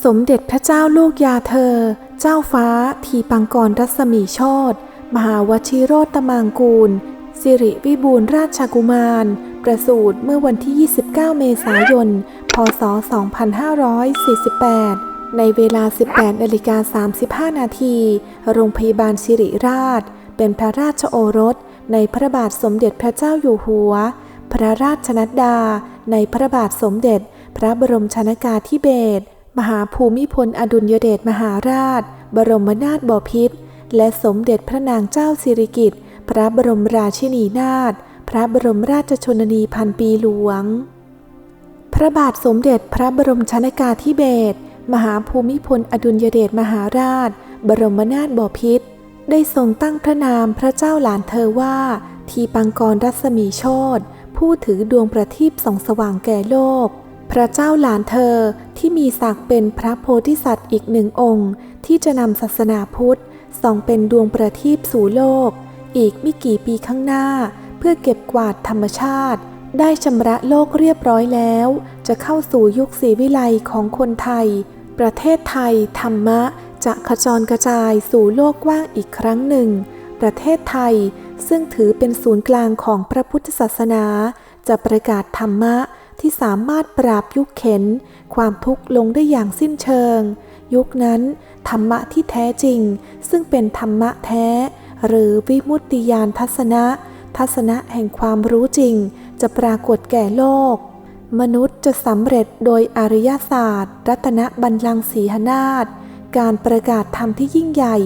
สมเด็จพระเจ้าลูกยาเธอ เจ้าฟ้าทีปังกรรัศมีโชตมหาวชิโรตมางกูล สิริวิบูลราชกุมาร ประสูติเมื่อวันที่ 29 เมษายน พศ 2548 ในเวลา 18นาฬิกา35 นาที โรงพยาบาลสิริราช เป็นพระราชโอรส ในพระบาทสมเด็จพระเจ้าอยู่หัว พระราชนัดดา ในพระบาทสมเด็จ พระบรมชนากาธิเบศร มหาภูมิพลอดุลยเดชมหาราช บรมนาถบพิตร และสมเด็จพระนางเจ้าสิริกิติ์ พระบรมราชินีนาถ พระบรมราชชนนีพันปีหลวง พระบาทสมเด็จพระบรมชนากาธิเบศร มหาภูมิพลอดุลยเดชมหาราช บรมนาถบพิตร ได้ทรงตั้งพระนามพระเจ้าหลานเธอว่า ทีปังกรรัศมีโชตผู้ถือดวงประทีปส่องสว่างแก่โลก พระเจ้าหลานเธอที่มีศักดิ์เป็นพระโพธิสัตว์อีกหนึ่งองค์ ที่จะนำศาสนาพุทธส่องเป็นดวงประทีปสู่โลก อีกไม่กี่ปีข้างหน้า เพื่อเก็บกวาดธรรมชาติ ได้ชำระโลกเรียบร้อยแล้ว จะเข้าสู่ยุคศรีวิไลของคนไทย ประเทศไทยธรรมะจะขจรกระจายสู่โลกกว้างอีกครั้งหนึ่ง ประเทศไทยซึ่งถือเป็นศูนย์กลางของพระพุทธศาสนา จะประกาศธรรมะ ที่สามารถปราบยุคเข็น ความทุกข์ลงได้อย่างสิ้นเชิง ยุคนั้น ธรรมะที่แท้จริง ซึ่งเป็นธรรมะแท้ หรือวิมุตติยานทัศนะ ทัศนะแห่งความรู้จริง จะปรากฏแก่โลก มนุษย์จะสำเร็จโดยอริยศาสตร์ รัตนบัลลังก์สีหนาฏการประกาศธรรมที่ยิ่งใหญ่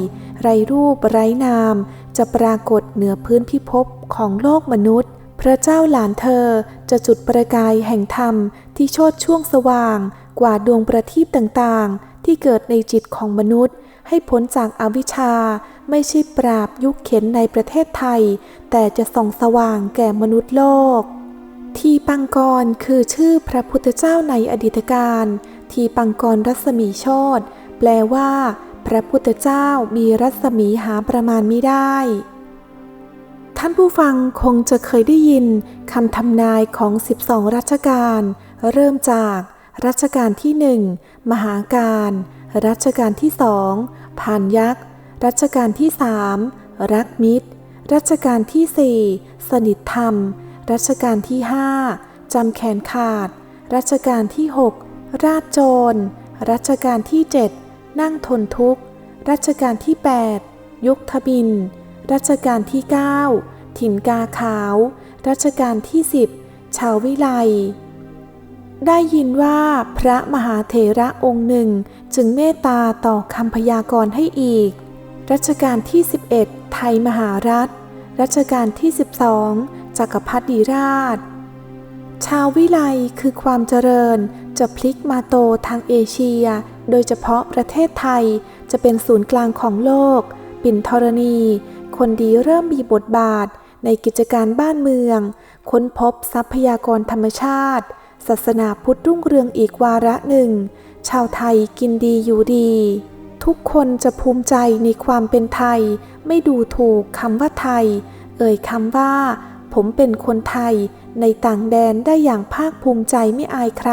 ไรรูปไร้นาม จะปรากฏเหนือพื้นพิภพของโลกมนุษย์ ระเจ้าหลานเธอจะจุดประกายแห่งธรรมที่โชดช่วงสว่าง กว่าดวงประทีปต่างๆ ที่เกิดในจิตของมนุษย์ ให้พ้นจากอาวิชชา ไม่ใช่ปราบยุคเข็นในประเทศไทย แต่จะส่องสว่างแก่มนุษย์โลก ทีปังกรคือชื่อพระพุทธเจ้าในอดีตการ ทีปังกรรัศมีโชตแปลว่า พระพุทธเจ้ามีรัศมีหาประมาณไม่ได้ ท่านผู้ฟังคงจะเคยได้ยินคำทำนายของ 12 รัชกาลเริ่มจากรัชกาลที่หนึ่งมหาการ รัชกาลที่สองผ่านยักษ์ รัชกาลที่สามรักมิตร รัชกาลที่สี่สนิทธรรม รัชกาลที่ห้าจำแขนขาด รัชกาลที่หกราชโจร รัชกาลที่เจ็ดนั่งทนทุกข์ รัชกาลที่8ยุคทบิน รัชกาลที่ 9 ถิ่นกาขาว รัชกาลที่ 10 ชาววิไล ได้ยินว่าพระมหาเถระองค์หนึ่งจึงเมตตาต่อคำพยากรณ์ให้อีก รัชกาลที่ 11 ไทยมหารัฐ รัชกาลที่ 12 จักรพรรดิราช ชาววิไลคือความเจริญจะพลิกมาโตทางเอเชีย โดยเฉพาะประเทศไทยจะเป็นศูนย์กลางของโลก ปิ่นธรณี คนดีเริ่มมีบทบาท ในกิจการบ้านเมือง ค้นพบทรัพยากรธรรมชาติ ศาสนาพุทธรุ่งเรืองอีกวาระหนึ่ง ชาวไทยกินดีอยู่ดี ทุกคนจะภูมิใจในความเป็นไทย ไม่ดูถูกคำว่าไทย เอ่ยคำว่า ผมเป็นคนไทย ในต่างแดนได้อย่างภาคภูมิใจไม่อายใคร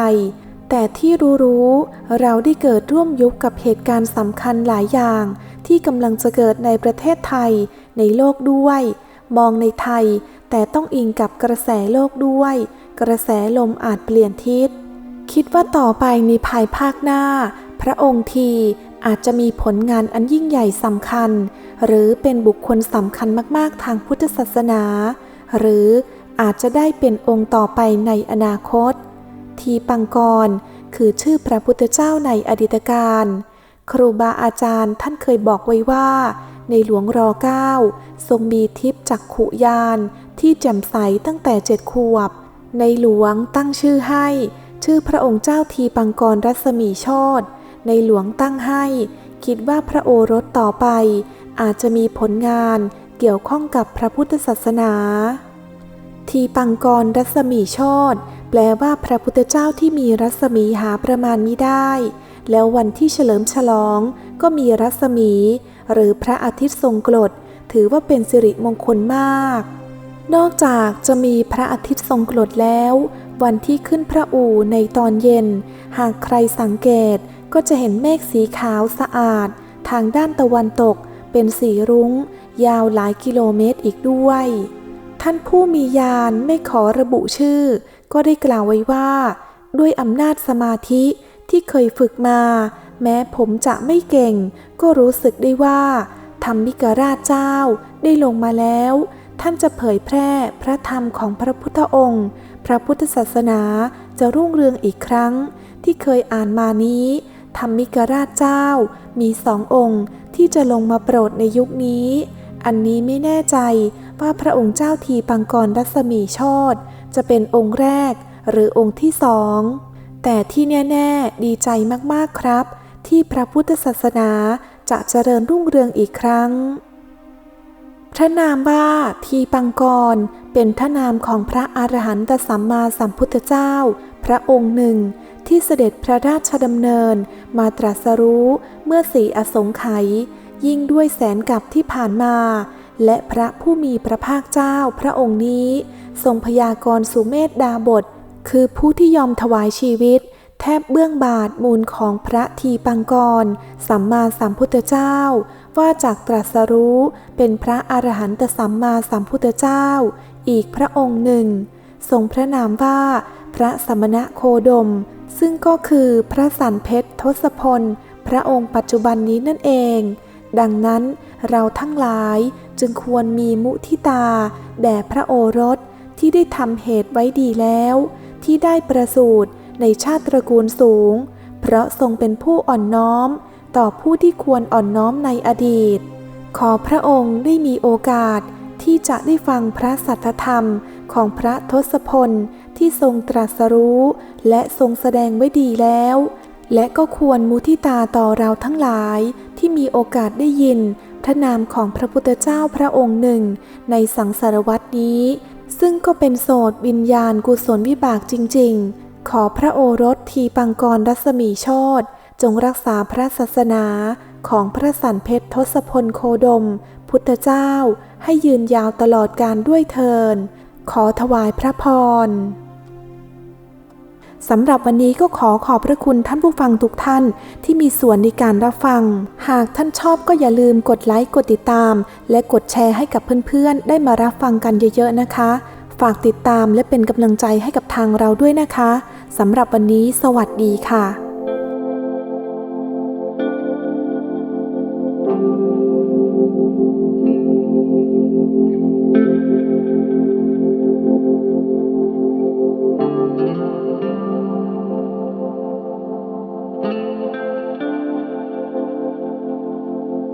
แต่ที่รู้ๆเราได้เกิดร่วมยุคกับเหตุการณ์สำคัญหลายอย่าง ที่กำลังจะเกิดในประเทศไทย ในโลกด้วย มองในไทย แต่ต้องอิงกับกระแสโลกด้วย กระแสลมอาจเปลี่ยนทิศ คิดว่าต่อไปในภายภาคหน้า พระองค์ทีอาจจะมีผลงานอันยิ่งใหญ่สำคัญ หรือเป็นบุคคลสำคัญมากๆทางพุทธศาสนา หรืออาจจะได้เป็นองค์ต่อไปในอนาคต ทีปังกร คือชื่อพระพุทธเจ้าในอดีตการ ครูบาอาจารย์ท่านเคยบอกไว้ว่า ในหลวงรอเก้าทรงมีทิพย์จักขุยานที่แจ่มใสตั้งแต่เจ็ดขวบ ในหลวงตั้งชื่อให้ ชื่อพระองค์เจ้าทีปังกรรัศมีชตในหลวงตั้งให้ คิดว่าพระโอรสต่อไป อาจจะมีผลงานเกี่ยวข้องกับพระพุทธศาสนา ทีปังกรรัศมีชต แปลว่าพระพุทธเจ้าที่มีรัศมีหาประมาณมิได้ แล้ววันที่เฉลิมฉลองก็มีรัศมี หรือพระอาทิตย์ทรงกรดถือว่าเป็นสิริมงคลมาก นอกจากจะมีพระอาทิตย์ทรงกรดแล้ว วันที่ขึ้นพระอู่ในตอนเย็น หากใครสังเกตก็จะเห็นเมฆสีขาวสะอาด ทางด้านตะวันตก เป็นสีรุง้ง ยาวหลายกิโลเมตรอีกด้วย ท่านผู้มียานไม่ขอระบุชื่อ ก็ได้กล่าวไว้ว่า ด้วยอำนาจสมาธิที่เคยฝึกมา แม้ผมจะไม่เก่ง ก็รู้สึกได้ว่าธรรมิกราชเจ้าได้ลงมาแล้ว ท่านจะเผยแพร่พระธรรมของพระพุทธองค์ พระพุทธศาสนาจะรุ่งเรืองอีกครั้ง ที่เคยอ่านมานี้ธรรมิกราชเจ้ามีสององค์ที่จะลงมาโปรดในยุคนี้ อันนี้ไม่แน่ใจว่าพระองค์เจ้าทีปังกรรัศมีโชต จะเป็นองค์แรกหรือองค์ที่สอง แต่ที่แน่ๆดีใจมากๆครับ ที่พระพุทธศาสนาจะเจริญรุ่งเรืองอีกครั้ง พระนามว่าทีปังกรเป็นพระนามของพระอรหันตสัมมาสัมพุทธเจ้า พระองค์หนึ่ง ที่เสด็จพระราชดำเนิน มาตรัสรู้เมื่อสีอสงไขยยิ่งด้วยแสนกับที่ผ่านมา และพระผู้มีพระภาคเจ้าพระองค์นี้ ทรงพยากรณ์สุเมธดาบท คือผู้ที่ยอมถวายชีวิต แทบเบื้องบาทมูลของพระทีปังกร สัมมาสัมพุทธเจ้า ว่าจากตรัสรู้เป็นพระอรหันตสัมมาสัมพุทธเจ้า อีกพระองค์หนึ่ง ทรงพระนามว่า พระสมณะโคดม ซึ่งก็คือพระสันเพชรทศพล พระองค์ปัจจุบันนี้นั่นเอง ดังนั้นเราทั้งหลายจึงควรมีมุทิตา แด่พระโอรสที่ได้ทำเหตุไว้ดีแล้ว ที่ได้ประสูติในชาติตระกูลสูง เพราะทรงเป็นผู้อ่อนน้อม ต่อผู้ที่ควรอ่อนน้อมในอดีต ขอพระองค์ได้มีโอกาสที่จะได้ฟังพระสัทธธรรมของพระทศพลที่ทรงตรัสรู้ และทรงแสดงไว้ดีแล้ว และก็ควรมุทิตาต่อเราทั้งหลายที่มีโอกาสได้ยิน พระนามของพระพุทธเจ้าพระองค์หนึ่ง ในสังสารวัตนี้ ซึ่งก็เป็นโสดวิญญาณกุศลวิบากจริง ๆ ขอพระโอรสทีปังกรรัศมีโชตจงรักษาพระศาสนาของพระสันเพชรทศพลโคดม พุทธเจ้าให้ยืนยาวตลอดการด้วยเทินขอถวายพระพร สำหรับวันนี้ก็ขอขอบพระคุณท่านผู้ฟังทุกท่านที่มีส่วนในการรับฟัง หากท่านชอบก็อย่าลืมกดไลค์กดติดตาม และกดแชร์ให้กับเพื่อนๆ ได้มารับฟังกันเยอะๆนะคะ ฝากติดตามและเป็นกำลังใจให้กับทางเราด้วยนะคะสำหรับวันนี้ สวัสดีค่ะ